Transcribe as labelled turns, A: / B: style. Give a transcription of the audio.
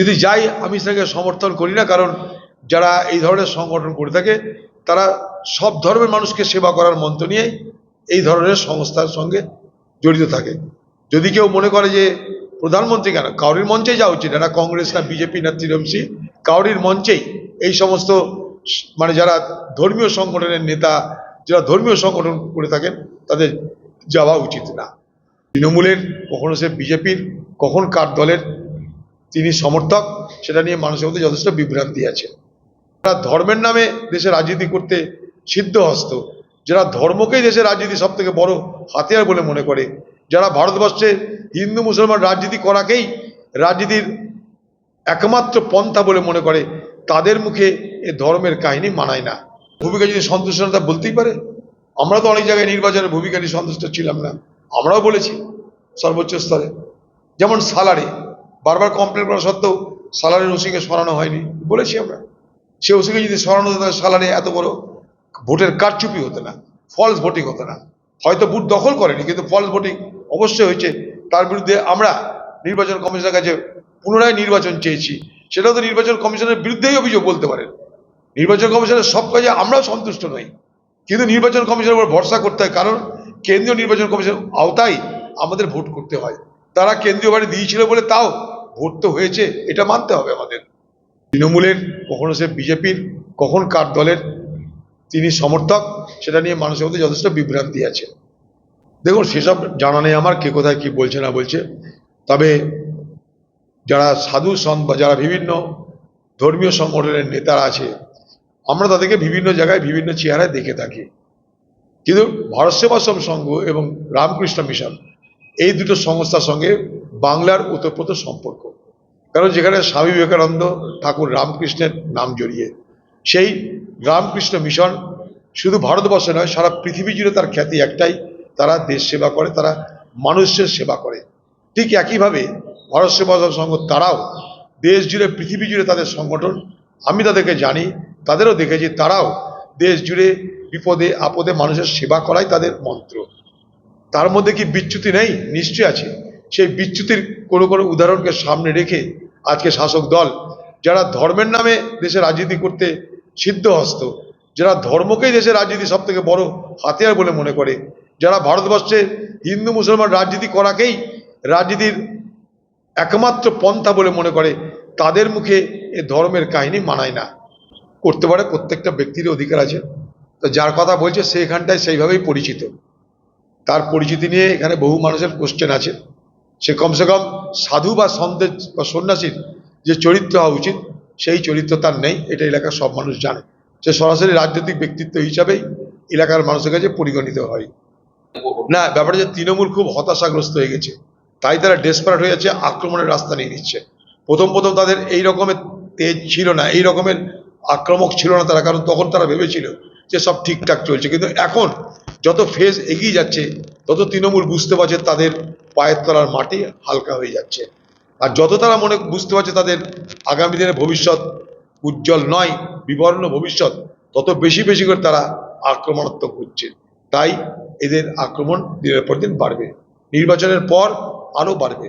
A: যদি যাই, আমি সেটাকে সমর্থন করি না, কারণ যারা এই ধরনের সংগঠন করে থাকে, তারা সব ধর্মের মানুষকে সেবা করার মন্ত্র নিয়ে এই ধরনের সংস্থার সঙ্গে জড়িত থাকে। যদি কেউ মনে করে যে প্রধানমন্ত্রী কেন, কাউরির মঞ্চে যাওয়া উচিত, না কংগ্রেস না, বিজেপি না, তৃণমূল কাউরির মঞ্চেই এই সমস্ত মানে যারা ধর্মীয় সংগঠনের নেতা, যারা ধর্মীয় সংগঠন করে থাকেন, তাদের যাওয়া উচিত না। তৃণমূলের, কখনো সে বিজেপির, কখন কার দলের তিনি সমর্থক, সেটা নিয়ে মানুষের মধ্যে যথেষ্ট বিভ্রান্তি আছে। যারা ধর্মের নামে দেশে রাজনীতি করতে সিদ্ধহস্ত যারা ধর্মকেই দেশের রাজনীতি সব থেকে বড় হাতিয়ার বলে মনে করে, যারা ভারতবর্ষে হিন্দু মুসলমান রাজনীতি করাকেই রাজনীতির একমাত্র পন্থা বলে মনে করে, তাদের মুখে এ ধর্মের কাহিনী মানায় না। ভূমিকা যদি সন্তুষ্ট না, তা বলতেই পারে। আমরা তো অনেক জায়গায় নির্বাচনের ভূমিকা নিয়ে সন্তুষ্ট ছিলাম না, আমরাও বলেছি সর্বোচ্চ স্তরে। যেমন সালারে বারবার কমপ্লেন করা সত্ত্বেও সালারের ওসিকে সরানো হয়নি। বলেছি আমরা। সে ওসিকে যদি সরানো হতো সালারে এত বড় ভোটের কারচুপি হতো না ফলস ভোটিং হতো না। হয়তো বুথ দখল করেনি, কিন্তু ফলস ভোটিং অবশ্যই হয়েছে। তার বিরুদ্ধে আমরা নির্বাচন কমিশনের কাছে পুনরায় নির্বাচন চেয়েছি। সেটাও তো নির্বাচন কমিশনের বিরুদ্ধেই অভিযোগ বলতে পারেন নির্বাচন কমিশনের সব কাজে আমরাও সন্তুষ্ট নই। কিন্তু নির্বাচন কমিশনের উপর ভরসা করতে হয়। কারণ কেন্দ্রীয় নির্বাচন কমিশন আওতায় আমাদের ভোট করতে হয়। তারা কেন্দ্রীয় বাড়ি দিয়েছিল বলে তাও ভোট তো হয়েছে, এটা মানতে হবে আমাদের। তৃণমূলের, কখনো সে বিজেপির, কখন কার দলের তিনি সমর্থক, সেটা নিয়ে মানুষের মধ্যে যথেষ্ট বিভ্রান্তি আছে। দেখুন, সেসব জানা নেই আমার, কে কোথায় কি বলছে না বলছে। তবে যারা সাধু সন্ত বা যারা বিভিন্ন ধর্মীয় সংগঠনের নেতারা আছে, আমরা তাদেরকে বিভিন্ন জায়গায়, বিভিন্ন চেহারায় দেখে থাকি। কিন্তু ভারত সেবাশ্রম সংঘ এবং রামকৃষ্ণ মিশন এই দুটো সংস্থার সঙ্গে বাংলার ওতপ্রোত সম্পর্ক। কারণ যেখানে স্বামী বিবেকানন্দ ঠাকুর রামকৃষ্ণের নাম জড়িয়ে, সেই রামকৃষ্ণ মিশন শুধু ভারতবর্ষে নয়, সারা পৃথিবী জুড়ে তার খ্যাতি একটাই, তারা দেশ সেবা করে, তারা মানুষের সেবা করে। ঠিক একইভাবে ভারত সেবাশ্রম সংঘ তারাও দেশ জুড়ে, পৃথিবী জুড়ে তাদের সংগঠন, আমি তাদেরকে জানি, তাদেরও দেখেছি, তারাও দেশ জুড়ে বিপদে, আপদে মানুষের সেবা করাই তাদের মন্ত্র। তার মধ্যে কি বিচ্যুতি নেই? নিশ্চয় আছে। সেই বিচ্যুতির কোনো কোনো উদাহরণকে সামনে রেখে আজকে শাসক দল, যারা ধর্মের নামে দেশে রাজনীতি করতে সিদ্ধহস্ত যারা ধর্মকেই দেশের রাজনীতি সব থেকে বড় হাতিয়ার বলে মনে করে, যারা ভারতবর্ষে হিন্দু মুসলমান রাজনীতি করাকেই রাজনীতির একমাত্র পন্থা বলে মনে করে, তাদের মুখে এ ধর্মের কাহিনী মানায় না। করতে পারে, প্রত্যেকটা ব্যক্তির অধিকার আছে। তো যার কথা বলছে সে এখানটায় সেইভাবেই পরিচিত। পরিচিতি নিয়ে এখানে বহু মানুষের কোশ্চেন আছে। সে কমসে কম সাধু বা সন্তের বা সন্ন্যাসীর যে চরিত্র হওয়া উচিত, সেই চরিত্র তার নেই, এটা এলাকার সব মানুষ জানে। সে সরাসরি রাজনৈতিক ব্যক্তিত্ব হিসাবেই এলাকার মানুষের কাছে পরিগণিত হয়। না, ব্যাপারটা যে তৃণমূল খুব হতাশাগ্রস্ত হয়ে গেছে, তাই তারা ডেসপারেট হয়ে যাচ্ছে, আক্রমণের রাস্তা নিয়ে নিচ্ছে। প্রথম প্রথম তাদের এই রকমের তেজ ছিল না, এই রকমের আক্রমক ছিল না তারা, কারণ তখন তারা ভেবেছিল যে সব ঠিকঠাক চলছে। কিন্তু এখন যত ফেজ এগিয়ে যাচ্ছে, তত তৃণমূল বুঝতে পারছে তাদের পায়ের তলার মাটি হালকা হয়ে যাচ্ছে। আর যত তারা মনে বুঝতে পারছে তাদের আগামী দিনের ভবিষ্যৎ উজ্জ্বল নয়, বিবর্ণ ভবিষ্যৎ, তত বেশি বেশি করে তারা আক্রমণাত্মক হচ্ছে। তাই এদের আক্রমণ দিনের পর দিন বাড়বে। নির্বাচনের পর আরও বাড়বে।